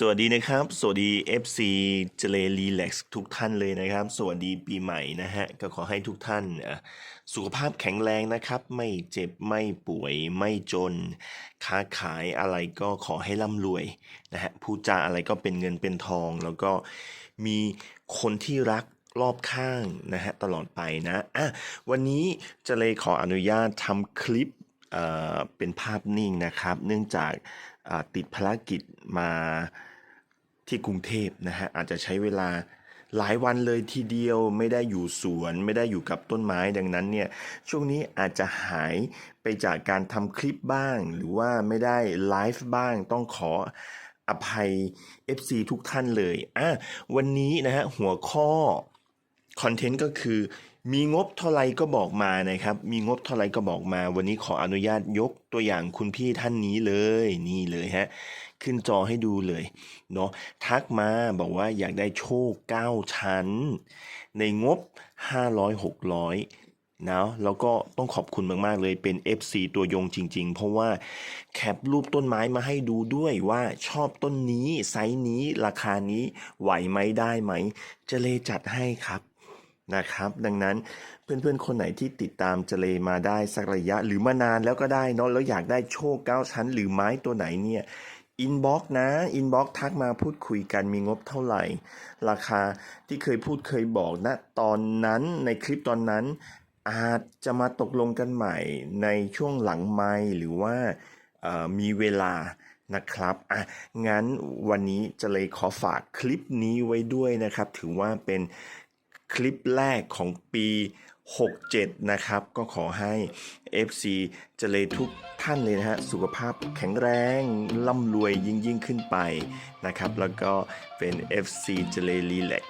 สวัสดีนะครับ สวัสดี FC เจเลรีแลกซ์ทุกท่านเลยนะครับ สวัสดีปีใหม่นะฮะ ก็ขอให้ทุกท่านสุขภาพแข็งแรงนะครับ ไม่เจ็บไม่ป่วยไม่จน ค้าขายอะไรก็ขอให้ร่ำรวยนะฮะพูดจาอะไรก็เป็นเงินเป็นทอง แล้วก็มีคนที่รักรอบข้างนะฮะตลอดไปนะอะวันนี้เจเลขออนุญาตทำคลิป เป็นภาพนิ่งนะครับ เนื่องจากติดภารกิจมาที่กรุงเทพนะฮะอาจจะใช้เวลาหลายวันเลยทีเดียวไม่ได้อยู่สวน ไม่ได้อยู่กับต้นไม้ดังนั้นเนี่ยช่วงนี้อาจจะหายไปจากการทำคลิปบ้าง หรือว่าไม่ได้ไลฟ์บ้างต้องขออภัย FC ทุกท่านเลยอะวันนี้นะฮะหัวข้อคอนเทนต์ก็คือ มีงบเท่าไรก็บอกมานะครับ มีงบเท่าไรก็บอกมา วันนี้ขออนุญาตยกตัวอย่างคุณพี่ท่านนี้เลยนี่เลยฮะ ขึ้นจอให้ดูเลยเนาะทักมาบอกว่าอยากได้โชค 9 ชั้น ในงบ 500 600นะแล้วก็ต้องขอบคุณมาก ๆ เลยเป็น FC ตัวยงจริง ๆ เพราะว่าแคปรูปต้นไม้มาให้ดูด้วยว่าชอบต้นนี้ ไซส์นี้ราคานี้ไหวไหมได้ไหมเจเลจัดให้ครับ นะครับ ดังนั้นเพื่อนๆ คนไหนที่ติดตามเจเลมาได้สักระยะหรือมานานแล้วก็ได้เนาะแล้วอยากได้โชคเก้าชั้น หรือไม้ตัวไหนเนี่ยอินบ็อกนะอินบ็อกทักมาพูดคุยกันมีงบเท่าไหร่ ราคาที่เคยพูดเคยบอกนะตอนนั้นในคลิปตอนนั้น อาจจะมาตกลงกันใหม่ในช่วงหลังไม่หรือว่ามีเวลานะครับอะงั้นวันนี้เจะเลยขอฝากคลิปนี้ไว้ด้วยนะครับ ถือว่าเป็น คลิปแรกของปี 67 นะครับ ก็ขอให้ FC เจเลทุกท่านเลยนะฮะ สุขภาพแข็งแรงร่ำรวยยิ่งยิ่งขึ้นไปนะครับ แล้วก็เป็น FC เจเลรีแลก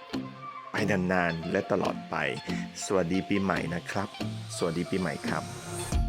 ไปนานๆ และตลอดไป สวัสดีปีใหม่นะครับ สวัสดีปีใหม่ครับ